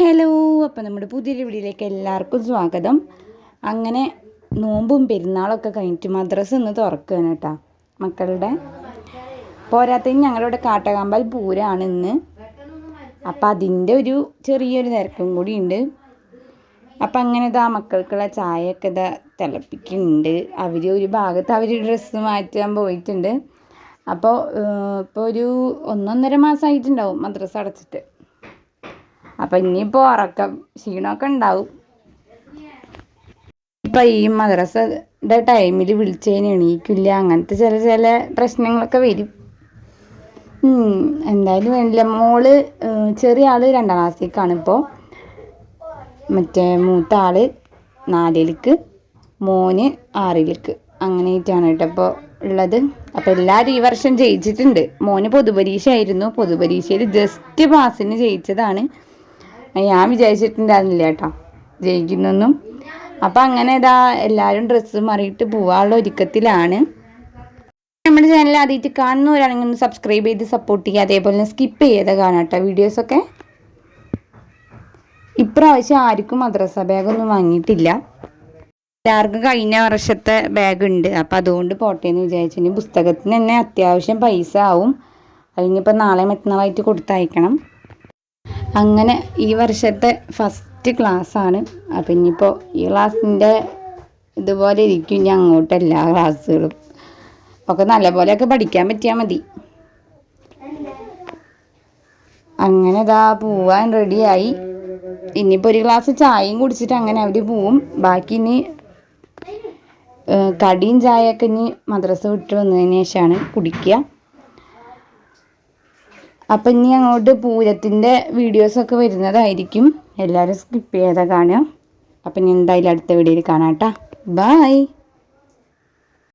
Hello അപ്പം നമ്മുടെ പുതിയൊരു വീഡിയോയിലേക്ക് എല്ലാവർക്കും സ്വാഗതം. അങ്ങനെ നോമ്പും പെരുന്നാളൊക്കെ കഴിഞ്ഞിട്ട് മദ്രസ ഇന്ന് തുറക്കുകയാണ് കേട്ടോ മക്കളുടെ. പോരാത്തതിന് ഞങ്ങളിവിടെ കാട്ടകാമ്പാൽ പൂരാണ് ഇന്ന്. അപ്പം അതിന്റെ ഒരു ചെറിയൊരു തിരക്കും കൂടി ഉണ്ട്. അപ്പം അങ്ങനെ ഇതാ മക്കൾക്കുള്ള ചായയൊക്കെ ഇതാ തിളപ്പിക്കുന്നുണ്ട്. അവർ ഒരു ഭാഗത്ത് അവർ ഡ്രസ്സ് മാറ്റാൻ പോയിട്ടുണ്ട്. അപ്പോൾ ഇപ്പോൾ ഒരു ഒന്നൊന്നര മാസമായിട്ടുണ്ടാവും മദ്രസ അടച്ചിട്ട്. അപ്പം ഇനിയിപ്പോൾ ഉറക്കം ക്ഷീണമൊക്കെ ഉണ്ടാവും. ഇപ്പം ഈ മദ്രസയുടെ ടൈമിൽ വിളിച്ചതിന് എണീക്കില്ല. അങ്ങനത്തെ ചില ചില പ്രശ്നങ്ങളൊക്കെ വരും. എന്തായാലും വേണ്ടില്ല. മോൾ ചെറിയ ആൾ രണ്ടാം ക്ലാസ്സിലേക്കാണ് ഇപ്പോൾ മറ്റേ മൂത്ത ആൾ നാലിലേക്ക് മോന് ആറിലേക്ക്. അങ്ങനെയായിട്ടാണ് കേട്ടോ അപ്പോൾ ഉള്ളത്. അപ്പോൾ എല്ലാവരും ഈ വർഷം ജയിച്ചിട്ടുണ്ട്. മോന് പൊതുപരീക്ഷ ആയിരുന്നു പൊതുപരീക്ഷയിൽ ജസ്റ്റ് പാസിന് ജയിച്ചതാണ്. ഞാൻ വിചാരിച്ചിട്ടുണ്ടായിരുന്നില്ല കേട്ടോ. ജയിക്കുന്നൊന്നും. അപ്പം അങ്ങനെ ഇതാ എല്ലാവരും ഡ്രസ്സ് മാറിയിട്ട് പോവാനുള്ള ഒരുക്കത്തിലാണ്. നമ്മുടെ ചാനൽ ആദ്യമായിട്ട് കാണുന്നവരാണെങ്കിൽ ഒന്ന് സബ്സ്ക്രൈബ് ചെയ്ത് സപ്പോർട്ട് ചെയ്യുക. അതേപോലെ തന്നെ സ്കിപ്പ് ചെയ്യാതെ കാണാം കേട്ടോ വീഡിയോസൊക്കെ ഇപ്രാവശ്യം ആർക്കും മദ്രസ ബാഗൊന്നും വാങ്ങിയിട്ടില്ല. എല്ലാവർക്കും കഴിഞ്ഞ വർഷത്തെ ബാഗ് ഉണ്ട്. അപ്പം അതുകൊണ്ട് പോട്ടെ എന്ന് പുസ്തകത്തിന് തന്നെ അത്യാവശ്യം പൈസ ആവും. അതിനിപ്പോൾ നാളെ മറ്റന്നാളായിട്ട് കൊടുത്തയക്കണം. അങ്ങനെ ഈ വർഷത്തെ ഫസ്റ്റ് ക്ലാസ്സാണ് അപ്പം ഇനിയിപ്പോൾ ഈ ക്ലാസ്സിന്റെ ഇതുപോലെ ഇരിക്കും ഇനി അങ്ങോട്ട് എല്ലാ ക്ലാസ്സുകളും ഒക്കെ നല്ലപോലെയൊക്കെ പഠിക്കാൻ പറ്റിയാൽ മതി. അങ്ങനെ ഇതാ പോവാൻ റെഡിയായി ഇനിയിപ്പോൾ ഒരു ഗ്ലാസ് ചായയും കുടിച്ചിട്ട് അങ്ങനെ അവർ പോവും. ബാക്കി ഇനി കടിയും ചായയൊക്കെ ഇനി മദ്രസ വിട്ട് വന്നതിന് ശേഷമാണ് കുടിക്കുക. അപ്പം ഇനി അങ്ങോട്ട് പൂരത്തിന്റെ വീഡിയോസൊക്കെ വരുന്നതായിരിക്കും. എല്ലാവരും സ്കിപ്പ് ചെയ്യാതെ കാണുക. അപ്പം ഇനി എന്തായാലും അടുത്ത വീഡിയോയിൽ കാണാം കേട്ടോ. ബായ്